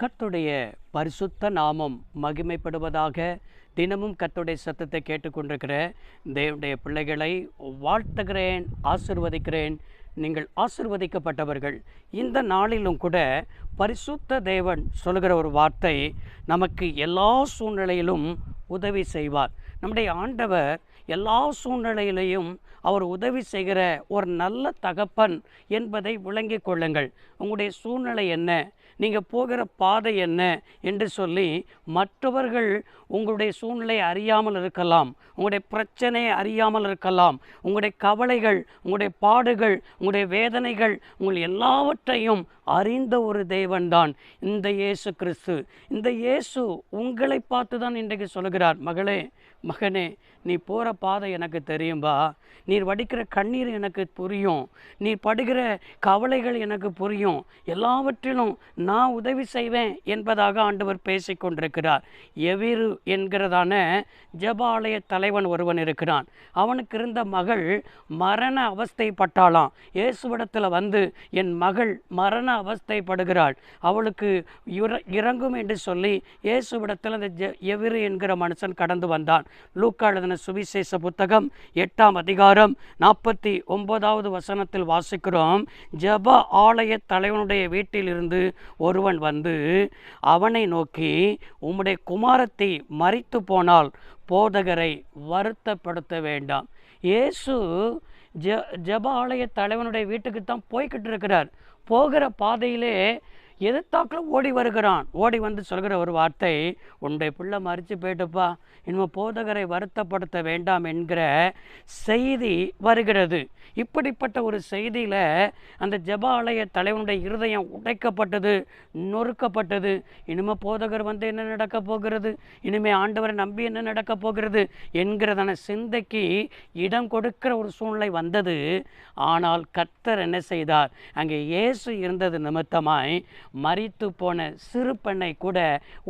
கர்த்துடைய பரிசுத்த நாமம் மகிமைப்படுவதாக தினமும் கர்த்துடைய சத்தத்தை கேட்டுக்கொண்டிருக்கிற தேவனுடைய பிள்ளைகளை வாழ்த்துகிறேன் ஆசிர்வதிக்கிறேன். நீங்கள் ஆசிர்வதிக்கப்பட்டவர்கள். இந்த நாளிலும் கூட பரிசுத்த தேவன் சொல்லுகிற ஒரு வார்த்தை நமக்கு எல்லா சூழ்நிலையிலும் உதவி செய்வார். நம்முடைய ஆண்டவர் எல்லா சூழ்நிலையிலையும் அவர் உதவி செய்கிற ஒரு நல்ல தகப்பன் என்பதை விளங்கிக் கொள்ளுங்கள். உங்களுடைய சூழ்நிலை என்ன? நீங்கள் போகிற பாதை என்ன என்று சொல்லி மற்றவர்கள் உங்களுடைய சூழ்நிலை அறியாமல் இருக்கலாம் உங்களுடைய பிரச்சனையை அறியாமல் இருக்கலாம் உங்களுடைய கவலைகள் உங்களுடைய பாடுகள் உங்களுடைய வேதனைகள் உங்கள் எல்லாவற்றையும் அறிந்த ஒரு தேவன்தான். இந்த இயேசு கிறிஸ்து. இந்த இயேசு உங்களை பார்த்து தான் இன்றைக்கு சொல்கிறார் மகளே மகனே நீ போகிற பாதை எனக்கு தெரியும்பா நீர் வடிக்கிற கண்ணீர் எனக்கு புரியும். நீ படுகிற கவலைகள் எனக்கு புரியும். எல்லாவற்றிலும் நான் உதவி செய்வேன் என்பதாக ஆண்டவர் பேசிக்கொண்டிருக்கிறார் எவிரு என்கிறதான ஜபாலய தலைவன் ஒருவன் இருக்கிறான். அவனுக்கு இருந்த மகள் மரண அவஸ்தைப்பட்டாலாம் இயேசுவிடத்தில் வந்து என் மகள் மரண அவஸ்தைப்படுகிறாள். அவளுக்கு இற- இறங்கும் என்று சொல்லி இயேசுவிடத்தில் அந்த எவிரு என்கிற மனுஷன் கடந்து வந்தான். லூக்கா எழுதின சுவிசேஷ புத்தகம் எட்டாம் அதிகாரம் நாற்பத்தி ஒன்பதாவது வசனத்தில் வாசிக்கிறோம். ஜெப ஆலய தலைவனுடைய வீட்டிலிருந்து ஒருவன் வந்து அவனை நோக்கி உம்முடைய குமாரத்தை மறித்து போனால் போதகரை வருத்தப்படுத்த வேண்டாம். இயேசு ஜ ஜெப ஆலய தலைவனுடைய வீட்டுக்கு தான் போய்கிட்டு இருக்கிறார். போகிற பாதையிலே எதிர்த்தாக்கில் ஓடி வருகிறான். ஓடி வந்து சொல்கிற ஒரு வார்த்தை உன்னுடைய பிள்ளை மறித்து போயிட்டுப்பா. இனிமேல் போதகரை வருத்தப்படுத்த வேண்டாம் என்கிற செய்தி வருகிறது. இப்படிப்பட்ட ஒரு செய்தியில் அந்த ஜெபாலய தலைவனுடைய இருதயம் உடைக்கப்பட்டது நொறுக்கப்பட்டது. இனிமேல் போதகர் வந்து என்ன நடக்க போகிறது? இனிமேல் ஆண்டவரை நம்பி என்ன நடக்க போகிறது? என்கிறதான சிந்தைக்கு இடம் கொடுக்கிற ஒரு சூழ்நிலை வந்தது. ஆனால் கர்த்தர் என்ன செய்தார்? அங்கே இயேசு இருந்தது நிமித்தமாய் மறித்து போன சிறு பெண்ணை கூட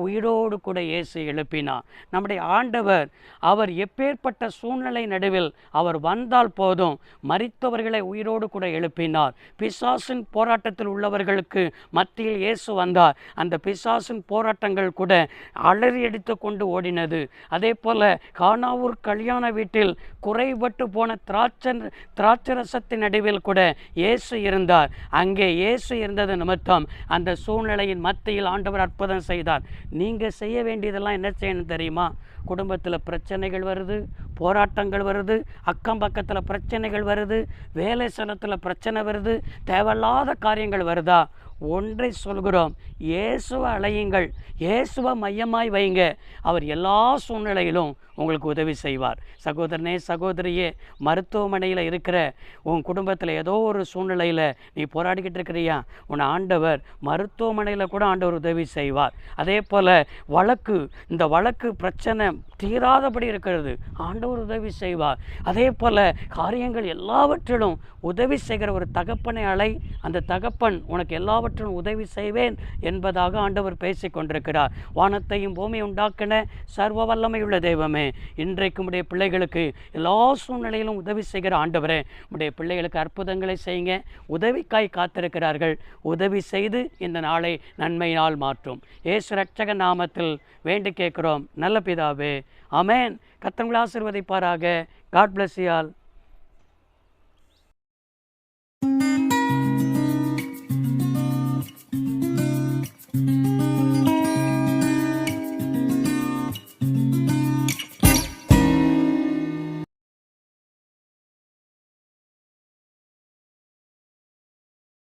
உயிரோடு கூட இயேசு எழுப்பினார். நம்முடைய ஆண்டவர் அவர் எப்பேற்பட்ட சூழ்நிலை நடுவில் அவர் வந்தால் போதும் மறித்தவர்களை உயிரோடு கூட எழுப்பினார். பிசாசின் போராட்டத்தில் உள்ளவர்களுக்கு மத்தியில் இயேசு வந்தார். அந்த பிசாசின் போராட்டங்கள் கூட அலறி அடித்து கொண்டு ஓடினது. அதே போல காணாவூர் கல்யாண வீட்டில் குறைபட்டு போன திராட்சன் திராட்சரசத்தின் நடுவில் கூட இயேசு இருந்தார். அங்கே இயேசு இருந்தது நிமித்தம் அந்த சூழ்நிலையின் மத்தியில் ஆண்டவர் அற்புதம் செய்தார். நீங்கள் செய்ய வேண்டியதெல்லாம் என்ன செய்யணும் தெரியுமா? குடும்பத்தில் பிரச்சனைகள் வருது போராட்டங்கள் வருது அக்கம் பக்கத்தில் பிரச்சனைகள் வருது வேலை ஸ்தலத்தில் பிரச்சனை வருது தேவையில்லாத காரியங்கள் வருதா? ஒன்றை சொல்கிறோம் இயேசுவை அலையுங்கள். இயேசுவை மையமாய் வைங்க. அவர் எல்லா சூழ்நிலையிலும் உங்களுக்கு உதவி செய்வார். சகோதரனே சகோதரியே மருத்துவமனையில் இருக்கிற உன் குடும்பத்தில் ஏதோ ஒரு சூழ்நிலையில் நீ போராடிக்கிட்டு இருக்கிறியா? உன் ஆண்டவர் மருத்துவமனையில் கூட ஆண்டவர் உதவி செய்வார். அதே போல் வழக்கு இந்த வழக்கு பிரச்சனை தீராதபடி இருக்கிறது. ஆண்டவர் உதவி செய்வார். அதே போல் காரியங்கள் எல்லாவற்றிலும் உதவி செய்கிற ஒரு தகப்பனை அலை. அந்த தகப்பன் உனக்கு எல்லாவற்றும் உதவி செய்வேன் என்பதாக ஆண்டவர் பேசிக் கொண்டிருக்கிறார் வானத்தையும் பூமி உண்டாக்கின சர்வ வல்லமையுள்ள தெய்வமே இன்றைக்கு உடைய பிள்ளைகளுக்கு எல்லா சூழ்நிலையிலும் உதவி செய்கிற ஆண்டவரே உடைய பிள்ளைகளுக்கு அற்புதங்களை செய்யுங்க உதவிக்காய் காத்திருக்கிறார்கள். உதவி செய்து இந்த நாளை நன்மையினால் மாற்றும். ஏசு ரட்சக நாமத்தில் வேண்டி கேட்கிறோம். நல்ல பிதாவே அமேன் கத்தங்களை ஆசிர்வதிப்பாராக. காட் பிளஸ் யால்